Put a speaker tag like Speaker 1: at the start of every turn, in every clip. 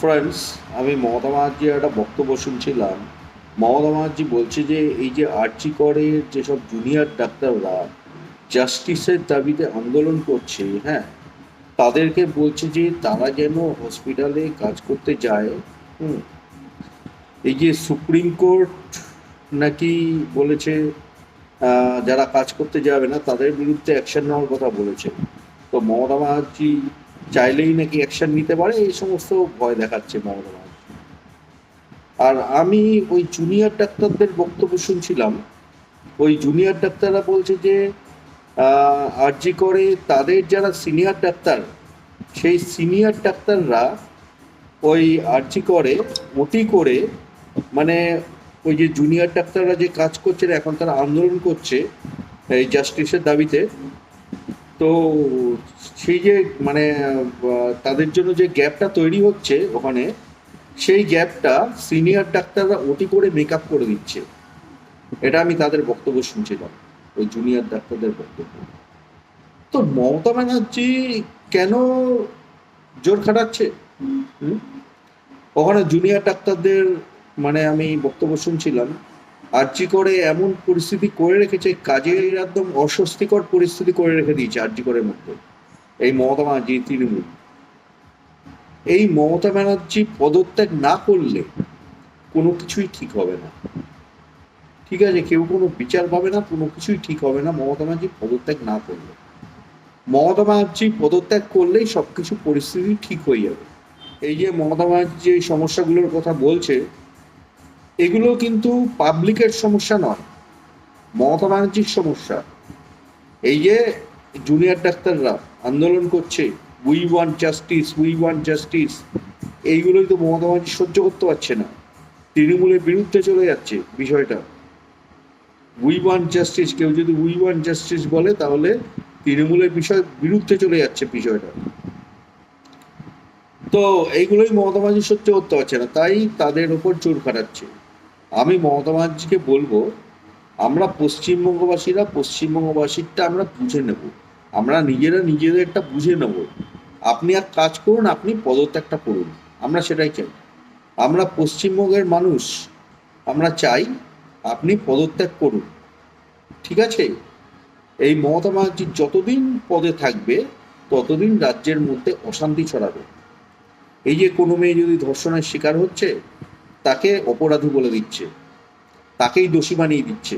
Speaker 1: Friends আমি মমতা ব্যানার্জির একটা বক্তব্য শুনছিলাম। মমতা ব্যানার্জি বলছে যে, এই যে আর্জি করে যেসব জুনিয়র ডাক্তাররা জাস্টিসের দাবিতে আন্দোলন করছে হ্যাঁ তাদেরকে বলছে যে, তারা যেন হসপিটালে কাজ করতে যায়, হুম। এই যে সুপ্রিম কোর্ট নাকি বলেছে যারা কাজ করতে যাবে না, তাদের বিরুদ্ধে অ্যাকশন নেওয়ার কথা বলেছে। তো মমতা ব্যানার্জি চাইলেই নাকি অ্যাকশন নিতে পারে, এই সমস্ত ভয় দেখাচ্ছে মমতা আর আমি ওই জুনিয়র ডাক্তারদের বক্তব্য শুনছিলাম, ওই জুনিয়র ডাক্তাররা বলছে যে আরজি করে তাদের যারা সিনিয়র ডাক্তার, সেই সিনিয়র ডাক্তাররা ওই আরজি করে অতি করে মানে ওই যে জুনিয়র ডাক্তাররা যে কাজ করছে, এখন তারা আন্দোলন করছে, এই জাস্টিসের দাবিতে তো সেই যে মানে তাদের জন্য যে গ্যাপটা তৈরি হচ্ছে ওখানে, সেই গ্যাপটা সিনিয়র ডাক্তাররা ওটি করে মেকআপ করে দিচ্ছে। এটা আমি তাদের বক্তব্য শুনছিলাম, ওই জুনিয়র ডাক্তারদের বক্তব্য। তো মমতা ব্যানার্জি কেন জোর খাটাচ্ছে? ওখানে জুনিয়র ডাক্তারদের মানে আমি বক্তব্য শুনছিলাম আর্জি করে এমন পরিস্থিতি করে রেখেছে, কাজের একদম অস্বস্তিকর পরিস্থিতি করে রেখে দিয়েছে আর্জি করের মধ্যে। এই মমতা ব্যানার্জি, তৃণমূল। এই মমতা ব্যানার্জি পদত্যাগ না করলে কোনো কিছুই ঠিক হবে না। ঠিক আছে, কেউ কোনো বিচার পাবে না, কোনো কিছুই ঠিক হবে না, মমতা ব্যানার্জি পদত্যাগ না করলে। মমতা ব্যানার্জি পদত্যাগ করলেই সব কিছু পরিস্থিতি ঠিক হয়ে যাবে। এই যে মমতা ব্যানার্জি যে সমস্যাগুলোর কথা বলছে এগুলো কিন্তু পাবলিকের সমস্যা নয়, মমতা ব্যানার্জির সমস্যা। এই যে জুনিয়র ডাক্তাররা আন্দোলন করছে we want justice we want justice এইগুলোই তো মমতা ব্যানার্জি সহ্য করতে পারছে না। তৃণমূলের বিরুদ্ধে চলে যাচ্ছে বিষয়টা। উই ওয়ান জাস্টিস কেউ যদি উই ওয়ান জাস্টিস বলে, তাহলে তৃণমূলের বিষয় বিরুদ্ধে চলে যাচ্ছে বিষয়টা। তো এইগুলোই মমতা ব্যানার্জি সহ্য করতে পারছে না, তাই তাদের ওপর জোর খাটাচ্ছে। আমি মমতা ব্যানার্জিকে বলব, আমরা পশ্চিমবঙ্গবাসীরা, পশ্চিমবঙ্গবাসীরটা আমরা বুঝে নেব। আমরা নিজেরা নিজেদেরটা বুঝে নেব। আপনি এক কাজ করুন, আপনি পদত্যাগটা করুন। আমরা সেটাই চাই। আমরা পশ্চিমবঙ্গের মানুষ, আমরা চাই আপনি পদত্যাগ করুন। ঠিক আছে? এই মমতা ব্যানার্জি যতদিন পদে থাকবে, ততদিন রাজ্যের মধ্যে অশান্তি ছড়াবে। এই যে কোনো মেয়ে যদি ধর্ষণের শিকার হচ্ছে তাকে অপরাধী বলে দিচ্ছে। তাকেই দোষী বানিয়ে দিচ্ছে।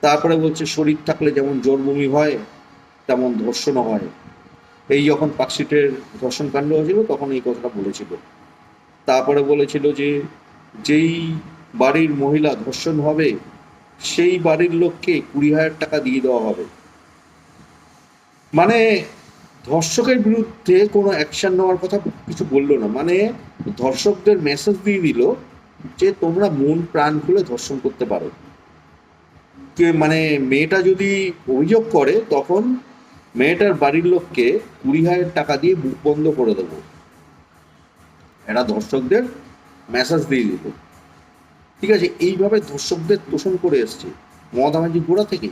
Speaker 1: তারপরে বলছে, শরীর থাকলে যেমন জ্বর বমি হয়, তেমন ধর্ষণও হয়। এই যখন পার্কশিটের ধর্ষণ কাণ্ড হয়েছিল, তখন এই কথাটা বলেছিল। তারপরে বলেছিল যে, যেই বাড়ির মহিলা ধর্ষণ হবে, সেই বাড়ির লোককে কুড়ি হাজার টাকা দিয়ে দেওয়া হবে। মানে ধর্ষকের বিরুদ্ধে কোনো অ্যাকশন নেওয়ার কথা কিছু বলল না। মানে ধর্ষকদের মেসেজ দিয়ে দিল যে তোমরা মন প্রাণ খুলে ধর্ষণ করতে পারো। মানে মেয়েটা যদি অভিযোগ করে, তখন মেয়েটার বাড়ির লোককে কুড়ি হাজার টাকা দিয়ে বুক বন্ধ করে দেবো। এরা ধর্ষকদের মেসেজ দিয়ে দিল। ঠিক আছে, এইভাবে ধর্ষকদের তোষণ করে এসছে মমতা গোড়া থেকে।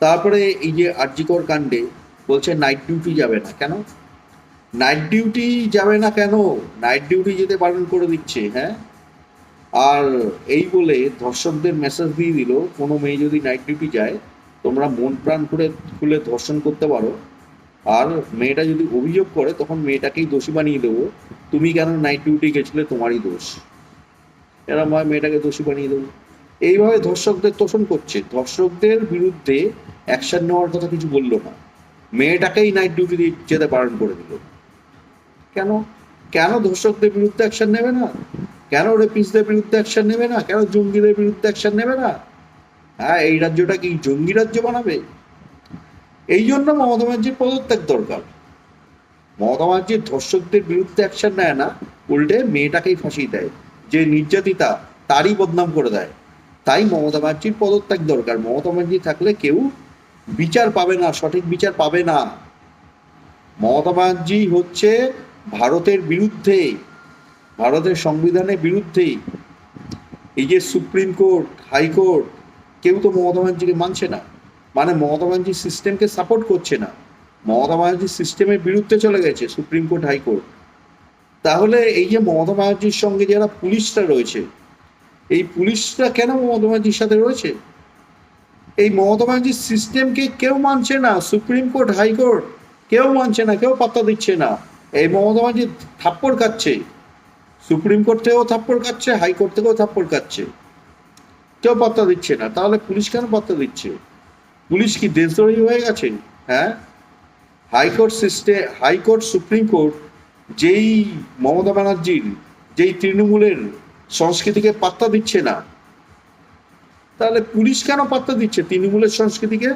Speaker 1: তারপরে এই যে আর্যিকর কাণ্ডে বলছে নাইট ডিউটি যাবে না। কেন? নাইট ডিউটি যাবে না কেন? নাইট ডিউটি যেতে বারণ করে দিচ্ছে হ্যাঁ? আর এই বলে ধর্ষকদের মেসেজ দিয়ে দিল, কোনো মেয়ে যদি নাইট ডিউটি যায়, তোমরা মন প্রাণ করে খুলে ধর্ষণ করতে পারো। আর মেয়েটা যদি অভিযোগ করে, তখন মেয়েটাকেই দোষী বানিয়ে দেবো। তুমি কেন নাইট ডিউটি গেছিলে, তোমারই দোষ। এরম হয় মেয়েটাকে দোষী বানিয়ে দেবো। এইভাবে ধর্ষকদের তোষণ করছে। ধর্ষকদের বিরুদ্ধে অ্যাকশন নেওয়ার কথা কিছু বলল না। মেয়েটাকেই নাইট ডিউটি যেতে বারণ করে দিল। কেন? কেন ধর্ষকদের বিরুদ্ধে অ্যাকশন নেবে না? কেন রেপিসদের বিরুদ্ধে অ্যাকশন নেবে না? কেন জঙ্গিদের বিরুদ্ধে অ্যাকশন নেবে না? হ্যাঁ এই রাজ্যটা কি জঙ্গি রাজ্য বানাবে? এই জন্য মমতা ব্যানার্জির পদত্যাগ দরকার। মমতা ব্যানার্জির ধর্ষকদের বিরুদ্ধে অ্যাকশন নেয় না, উল্টে মেয়েটাকেই ফাঁসিয়ে দেয়। যে নির্যাতিতা, তারই বদনাম করে দেয়। তাই মমতা ব্যানার্জির পদত্যাগ দরকার। মমতা ব্যানার্জি থাকলে কেউ বিচার পাবে না, সঠিক বিচার পাবে না। মমতা ব্যানার্জি হচ্ছে ভারতের বিরুদ্ধে, ভারতের সংবিধানের বিরুদ্ধে, এই যে সুপ্রিম কোর্ট হাইকোর্ট কেউ তো মমতা ব্যানার্জিকে মানছে না। মানে মমতা ব্যানার্জির সিস্টেমকে সাপোর্ট করছে না। মমতা ব্যানার্জির সিস্টেমের বিরুদ্ধে চলে গেছে সুপ্রিম কোর্ট হাইকোর্ট তাহলে এই যে মমতা ব্যানার্জির সঙ্গে যারা পুলিশরা রয়েছে, এই পুলিশরা কেন মমতা ব্যানার্জির সাথে রয়েছে? এই মমতা ব্যানার্জির সিস্টেমকে কেউ মানছে না, সুপ্রিম কোর্ট হাইকোর্ট কেউ মানছে না, কেউ পাত্তা দিচ্ছে না। এই মমতা ব্যানার্জি থাপ্পড় খাচ্ছে। সুপ্রিম কোর্ট থেকেও থাপ্পড় খাচ্ছে, হাইকোর্ট থেকেও থাপ্পড় খাচ্ছে। কেউ পাত্তা দিচ্ছে না। তাহলে পুলিশ কেন পাত্তা দিচ্ছে? পুলিশ কি দেশদ্রোহী হয়ে গেছে? হ্যাঁ? High court system high court supreme court যেই মমতা ব্যানার্জির, যেই তৃণমূলের সংস্কৃতিকে পাত্তা দিচ্ছে না, তাহলে পুলিশ কেন পাত্তা দিচ্ছে তৃণমূলের সংস্কৃতিকে?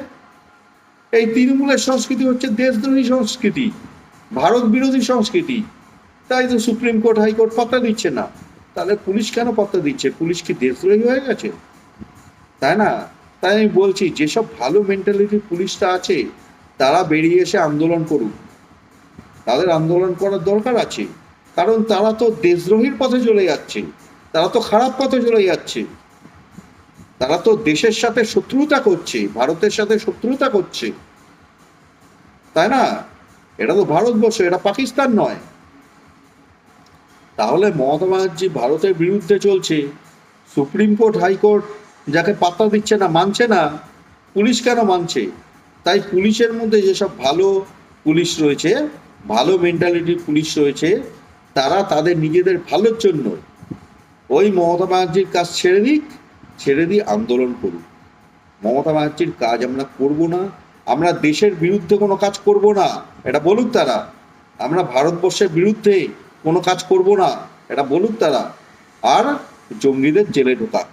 Speaker 1: এই তৃণমূলের সংস্কৃতি হচ্ছে দেশদ্রোহী সংস্কৃতি। ভারত বিরোধী সংস্কৃতি। তাই তো সুপ্রিম কোর্ট হাইকোর্ট পাত্তা দিচ্ছে না। তাহলে পুলিশ কেন পাত্তা দিচ্ছে? পুলিশ কি দেশদ্রোহী হয়ে গেছে? তাই না? তাই আমি বলছি, যেসব ভালো মেন্টালিটি পুলিশটা আছে, তারা বেরিয়ে এসে আন্দোলন করুক। তাদের আন্দোলন করার দরকার আছে। কারণ তারা তো দেশদ্রোহীর পথে চলে যাচ্ছে। তারা তো খারাপ পথে চলে যাচ্ছে। তারা তো দেশের সাথে শত্রুতা করছে, ভারতের সাথে শত্রুতা করছে। তাই না? এটা তো ভারতবর্ষ, এটা পাকিস্তান নয়। তাহলে মমতা ব্যানার্জি ভারতের বিরুদ্ধে চলছে। সুপ্রিম কোর্ট হাইকোর্ট যাকে পাত্তা দিচ্ছে না, মানছে না, পুলিশ কেন মানছে? তাই পুলিশের মধ্যে যেসব ভালো পুলিশ রয়েছে, ভালো মেন্টালিটির পুলিশ রয়েছে, তারা তাদের নিজেদের ভালোর জন্য ওই মমতা ব্যানার্জির কাজ ছেড়ে দিক, ছেড়ে দিয়ে আন্দোলন করুক। মমতা ব্যানার্জির কাজ আমরা করব না আমরা দেশের বিরুদ্ধে কোনো কাজ করব না। এটা বলুক তারা। আমরা ভারতবর্ষের বিরুদ্ধে কোনো কাজ করব না। এটা বলুক তারা। আর জঙ্গিদের জেলে ঢোকাক।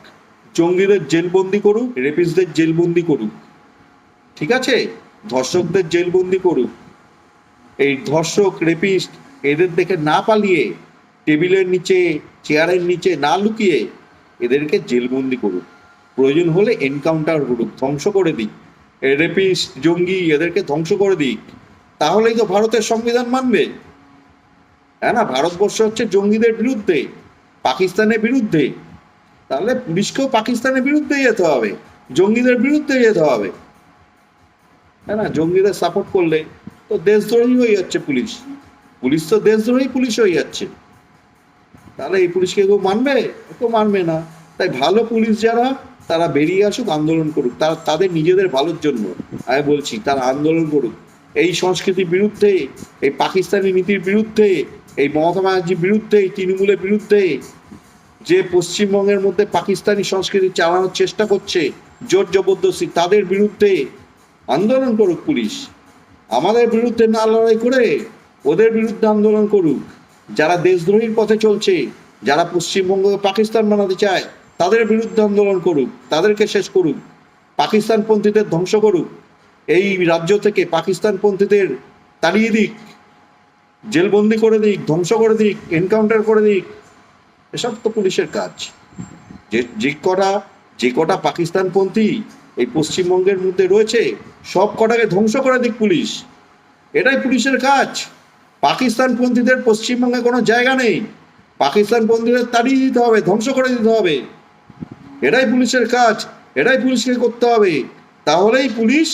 Speaker 1: জঙ্গিদের জেলবন্দি করুক রেপিসদের জেলবন্দি করুক। ঠিক আছে? ধর্ষকদের জেলবন্দি করুক। এই ধর্ষক, রেপিস্ট এদের দেখে না পালিয়ে টেবিলের নিচে, চেয়ারের নিচে না লুকিয়ে এদেরকে জেলবন্দি করুক। প্রয়োজন হলে এনকাউন্টার করুক, ধ্বংস করে দিক। রেপিস্ট জঙ্গি এদেরকে ধ্বংস করে দিক, তাহলেই তো ভারতের সংবিধান মানবে। হ্যাঁ না, ভারতবর্ষ হচ্ছে জঙ্গিদের বিরুদ্ধে, পাকিস্তানের বিরুদ্ধে। তাহলে পুলিশকেও পাকিস্তানের বিরুদ্ধে যেতে হবে, জঙ্গিদের বিরুদ্ধে যেতে হবে। হ্যাঁ না, জঙ্গিদের সাপোর্ট করলে তো দেশদ্রোহী হয়ে যাচ্ছে পুলিশ। পুলিশ তো দেশদ্রোহী পুলিশ হয়ে যাচ্ছে। তাহলে এই পুলিশকে কেউ মানবে? কেউ মানবে না। তাই ভালো পুলিশ যারা তারা বেরিয়ে আসুক, আন্দোলন করুক। তারা তাদের নিজেদের ভালোর জন্য আমি বলছি, তারা আন্দোলন করুক। এই সংস্কৃতির বিরুদ্ধে, এই পাকিস্তানি নীতির বিরুদ্ধে, এই মমতা ব্যানার্জির বিরুদ্ধে, এই তৃণমূলের বিরুদ্ধে যে পশ্চিমবঙ্গের মধ্যে পাকিস্তানি সংস্কৃতি চালানোর চেষ্টা করছে জোর জবরদস্তি, তাদের বিরুদ্ধে আন্দোলন করুক পুলিশ। আমাদের বিরুদ্ধে না লড়াই করে ওদের বিরুদ্ধে আন্দোলন করুক। যারা দেশদ্রোহীর পথে চলছে, যারা পশ্চিমবঙ্গকে পাকিস্তান বানাতে চায় তাদের বিরুদ্ধে আন্দোলন করুক, তাদেরকে শেষ করুক, পাকিস্তানপন্থীদের ধ্বংস করুক, এই রাজ্য থেকে পাকিস্তানপন্থীদের তাড়িয়ে দিক, জেলবন্দি করে দিক, ধ্বংস করে দিক এনকাউন্টার করে দিক, এসব তো পুলিশের কাজ। যে যে কটা যে কটা পাকিস্তানপন্থী এই পশ্চিমবঙ্গের মধ্যে রয়েছে, সব কটাকে ধ্বংস করে দিক পুলিশ। এটাই পুলিশের কাজ। পাকিস্তানপন্থীদের পশ্চিমবঙ্গে কোনো জায়গা নেই। পাকিস্তানপন্থীদের তাড়িয়ে দিতে হবে, ধ্বংস করে দিতে হবে। এটাই পুলিশের কাজ, এটাই পুলিশকে করতে হবে। তাহলেই পুলিশ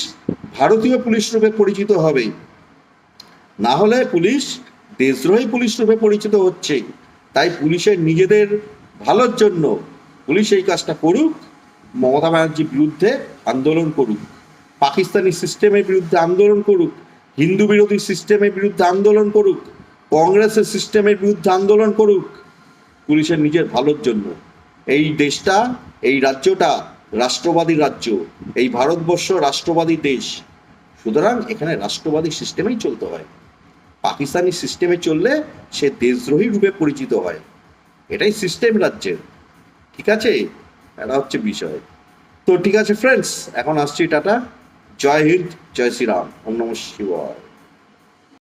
Speaker 1: ভারতীয় পুলিশ রূপে পরিচিত হবে। না হলে পুলিশ দেশদ্রোহী পুলিশ রূপে পরিচিত হচ্ছে। তাই পুলিশের নিজেদের ভালোর জন্য পুলিশ এই কাজটা করুক, মমতা ব্যানার্জির বিরুদ্ধে আন্দোলন করুক, পাকিস্তানি সিস্টেমের বিরুদ্ধে আন্দোলন করুক, হিন্দু বিরোধী সিস্টেমের বিরুদ্ধে আন্দোলন করুক, কংগ্রেসের সিস্টেমের বিরুদ্ধে আন্দোলন করুক, পুলিশের নিজের ভালোর জন্য। এই দেশটা, এই রাজ্যটা রাষ্ট্রবাদী রাজ্য, এই ভারতবর্ষ রাষ্ট্রবাদী দেশ। সুতরাং এখানে রাষ্ট্রবাদী সিস্টেমেই চলতে হয়। পাকিস্তানি সিস্টেমে চললে সে দেশদ্রোহী রূপে পরিচিত হয়। এটাই সিস্টেম রাজ্যের। ঠিক আছে? এটা হচ্ছে বিষয়। তো ঠিক আছে ফ্রেন্ডস এখন আসছি টাটা। জয় হিন্দ, জয় শ্রীরাম। ওম নম শিবায়।